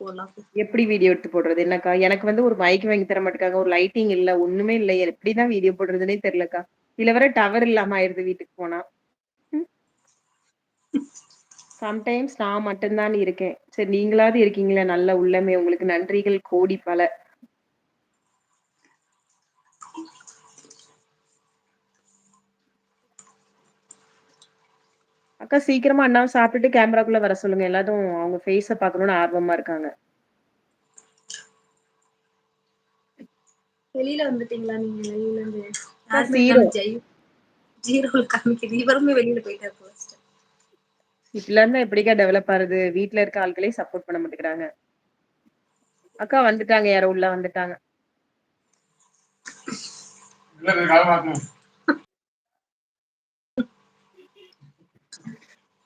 போடலாம் எப்படி வீடியோ எடுத்து போடுறது? என்னக்கா எனக்கு வந்து ஒரு மைக் வாங்கி தர மாட்டேக்காங்க ஒரு லைட்டிங் இல்ல ஒண்ணுமே இல்ல. எப்படிதான் வீடியோ போடுறதுனே தெரியலக்கா. இதுல வர டவர் இல்லாம ஆயிருது வீட்டுக்கு போனா. சம்டைம்ஸ் நான் மட்டும்தான் இருக்கேன். சரி நீங்களாவது இருக்கீங்களே. நல்ல உள்ளமே. உங்களுக்கு நன்றிகள். கோடி பல. அக்கா சீக்கிரமா அண்ணாவை சாப்பிட்டுட்டு கேமராக்குள்ள வர சொல்லுங்க. எல்லாரும் அவங்க ஃபேஸ பார்க்கணும்னு ஆர்வமா இருக்காங்க. வெளியில வந்துட்டீங்களா நீங்க? வெளியில இருந்து ஜீரோ காமிக்குது இவருமே வெளியில போயிட்டாரு first. இப்படில இருந்தா எப்படிக்கா டெவலப் ஆகுது வீட்ல இருக்க ஆட்களே சப்போர்ட் பண்ண மாட்டேங்கிறாங்க. அக்கா வந்துட்டாங்க யாரோ உள்ள வந்துட்டாங்க.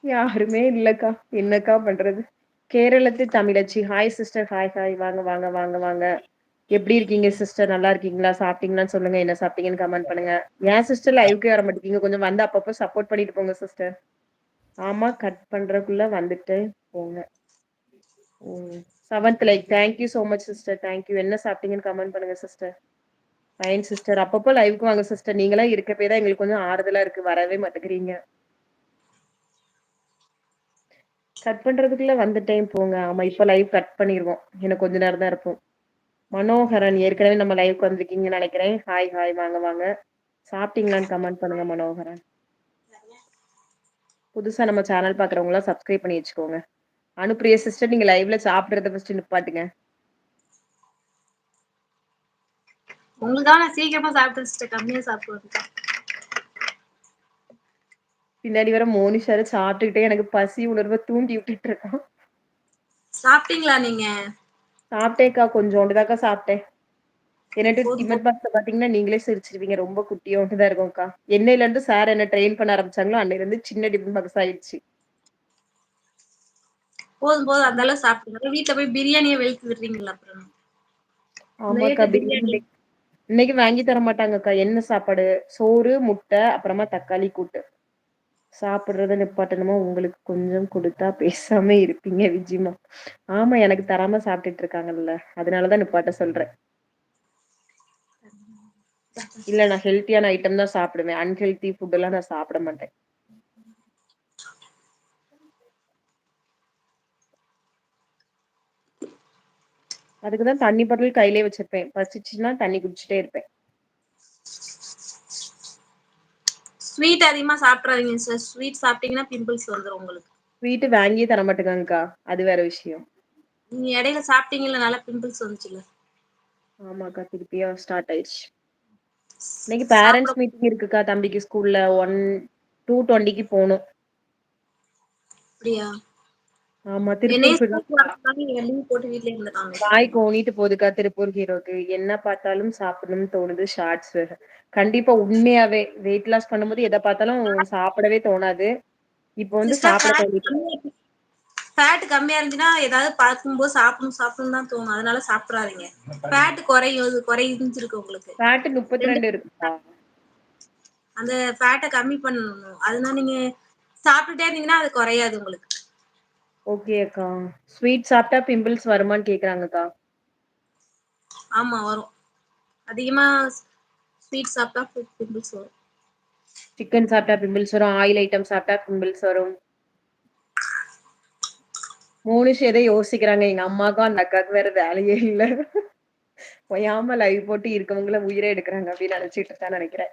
யாருமே இல்லக்கா. என்னக்கா பண்றது? கேரளத்து தமிழச்சி. ஹாய் சிஸ்டர் ஹாய் ஹாய் வாங்க வாங்க வாங்க வாங்க. எப்படி இருக்கீங்க சிஸ்டர் நல்லா இருக்கீங்களா? சாப்பிட்டீங்களான்னு சொல்லுங்க. என்ன சாப்பிட்டீங்கன்னு கமெண்ட் பண்ணுங்க. ஏன் சிஸ்டர் லைவ்க்கே வர மாட்டேங்க கொஞ்சம் வந்து அப்பப்போ சப்போர்ட் பண்ணிட்டு போங்க சிஸ்டர் ஆமா கட் பண்றதுக்குள்ள வந்துட்டு போங்க. Seventh like thank you so much sister thank you என்ன சாப்பிட்டீங்கன்னு கமெண்ட் பண்ணுங்க சிஸ்டர் ஃபைன் சிஸ்டர் அப்பப்போ லைவ்க்கு வாங்க சிஸ்டர் நீங்களாம் இருக்கப்பே தான் எங்களுக்கு கொஞ்சம் ஆறுதலா இருக்கு. வரவே மாட்டேங்கிறீங்க. கட் பண்றதுக்குள்ள வந்துட்டேன். போங்க. ஆமா இப்ப லைவ் கட் பண்ணிருவோம். இன்னும் கொஞ்ச நேரம் தான் இருப்போம். மனோகரன் ஏற்கனவே நம்ம லைவ்க்கு வந்திருக்கீங்கன்னு நினைக்கிறேன். ஹாய் ஹாய் வாங்க வாங்க. சாப்பிட்டீங்களான்னு கமெண்ட் பண்ணுங்க மனோகரன். புதுசா நம்ம சேனல் பாக்குறவங்க எல்லாம் சப்ஸ்கிரைப் பண்ணி வச்சுக்கோங்க. அனுப்பிரிய சிஸ்டர் நீங்க லைவ்ல சாப்பிடுறத ஃபர்ஸ்ட் நிப்பாட்டுங்க. உங்களுக்கான சீக்கிரமா சாப்பிட்டு கம்மியா சாப்பிடுவாங்க. பின்னாடி வர மோனிஷார சாப்பிட்டுக்கிட்டே எனக்கு பசி உணர்வை தூண்டி விட்டுட்டு இருக்கான். சாப்பிட்டீங்களா நீங்க? சாப்பிட்டேக்கா கொஞ்சோண்டுதாக்கா சாப்பிட்டேன். என்னட்டு டிமட் பாக்ஸ் பாத்தீங்கன்னா நீங்களே சிரிச்சிருவீங்க ரொம்ப குட்டியோண்டு தான் இருக்கும்க்கா என்னையில இருந்து சார் என்ன ட்ரெயின் பண்ண ஆரம்பிச்சாங்களோ அன்னையில இருந்து சின்ன டிமட் பாக்ஸ் ஆயிடுச்சு. போதும் போதும் அந்த அளவு சாப்பிடுங்க வீட்டுல போய் பிரியாணியை வெளுத்து விடுறீங்களா அப்புறம்? ஆமாக்கா பிரியாணி. இன்னைக்கு வாங்கி தர மாட்டாங்கக்கா. என்ன சாப்பாடு சோறு முட்டை அப்புறமா தக்காளி கூட்டு. சாப்பிடுறத நிப்பாட்டணுமா? உங்களுக்கு கொஞ்சம் கொடுத்தா பேசாம இருப்பீங்க விஜிமா. ஆமா எனக்கு தராம சாப்பிட்டுட்டு இருக்காங்கல்ல. அதனாலதான் நிப்பாட்ட சொல்றேன். இல்ல நான் ஹெல்த்தியான ஐட்டம் தான் சாப்பிடுவேன். அன்ஹெல்தி ஃபுட் எல்லாம் நான் சாப்பிட மாட்டேன். அதுக்குதான் தண்ணி பாட்டில் கையிலே வச்சிருப்பேன். பசிச்சுன்னா தண்ணி குடிச்சிட்டே இருப்பேன். ஸ்வீட் அதிகமா சாப்பிடாதீங்க சார் ஸ்வீட் சாப்பிட்டீங்கன்னா பிம்பிள்ஸ் வந்துரும் உங்களுக்கு. ஸ்வீட்டு வாங்கியே தர மாட்டேங்காங்கக்கா. அது வேற விஷயம். நீங்க இடையில சாப்பிட்டீங்கல்ல நல்லா பிம்பிள்ஸ் வந்துச்சுல்ல. ஆமாக்கா திருப்பியா ஸ்டார்ட் ஆயிடுச்சு. இன்னைக்கு பேரண்ட்ஸ் மீட்டிங் இருக்குக்கா தம்பிக்கு ஸ்கூல்ல ஒன் டூ டுவெண்ட்டிக்கு போகணும். அப்படியா? ஆமா திருப்பூர் வாய் கோணிட்டு போகுதுக்கா திருப்பூர் ஹீரோக்கு என்ன பார்த்தாலும் சாப்பிடணும்னு தோணுது ஷார்ட்ஸ் கண்டிப்பா உண்மையாவே வெயிட் லாஸ் பண்ணும்போது எதை பார்த்தாலும் சாப்பிடவே தோணாது. இப்போ வந்து சாப்பிட தோணிட்டு ஃபேட் கம்மியா இருந்துச்சுன்னா ஏதாவது பார்க்கும்போது சாப்பிடணும் சாப்பிடணும் தான் தோணும். அதனால சாப்பிடாதீங்க. ஃபேட் குறையும் குறைஞ்சிருக்கு உங்களுக்கு. ஃபேட் முப்பத்தி ரெண்டு இருக்குக்கா அந்த ஃபேட்டை கம்மி பண்ணணும். அதனால நீங்க சாப்பிட்டுட்டே இருந்தீங்கன்னா அது குறையாது உங்களுக்கு. ஓகே அக்கா. ஸ்வீட் சாப்பிட்டா பிம்பிள்ஸ் வருமான்னு கேக்குறாங்கக்கா ஆமா வரும். அதிகமா ஸ்வீட் சாப்பிட்டா பிம்பிள்ஸ் வரும். சிக்கன் சாப்பிட்டா பிம்பிள்ஸ் வரும். ஆயில் ஐட்டம் சாப்பிட்டா பிம்பிள்ஸ் வரும். மோனிஷ் எதை யோசிக்கிறாங்க. எங்க அம்மாக்கும் அந்த அக்காவுக்கு வேற வேலையே இல்ல. ஒயாம லைவ் போட்டு இருக்கவங்கள உயிரை எடுக்கிறாங்க அப்படின்னு நினைச்சிட்டு இருக்கான்னு நினைக்கிறேன்.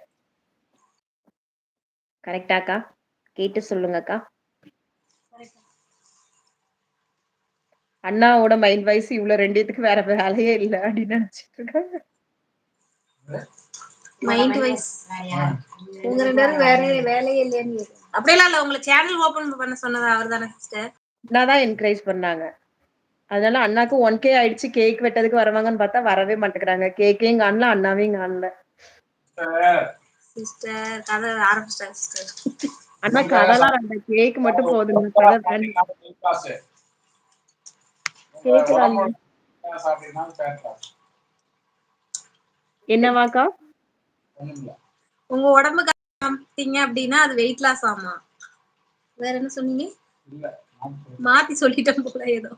கரெக்டாக்கா கேட்டு சொல்லுங்கக்கா அண்ணாவோட மைண்ட் வைஸ் இவ்வளவு ரெண்டுத்துக்கு வேற வேலையே இல்ல அப்படின்னு நினைச்சிட்டு இருக்காங்க மைண்ட் வைஸ் உங்க ரெண்டு பேரும் வேற வேலையே இல்லையான்னு அப்படியெல்லாம் இல்ல உங்களை சேனல் ஓபன் பண்ண சொன்னது அவர் தானே சிஸ்டர் தான் என்கரேஜ் பண்ணாங்க. அதனால அண்ணாக்கு ஒன் கே ஆயிடுச்சு கேக் வெட்டதுக்கு வருவாங்கன்னு பார்த்தா வரவே மாட்டேங்கிறாங்க. கேக்கையும் காணல அண்ணாவையும் காணல. சிஸ்டர் கதை ஆரம்பிச்சிட்டாங்க சிஸ்டர் அண்ணா கதெல்லாம் அந்த கேக் மட்டும் போதுங்க கதை வேண்டாம் கேக்குதா அண்ணா? என்னவாக்கா உங்க உடம்பு காமிட்டீங்க அப்படின்னா அது வெயிட் லாஸ் ஆமா. வேற என்ன சொன்னீங்க? மாத்தி சொல்லிட்டேன் போல ஏதோ.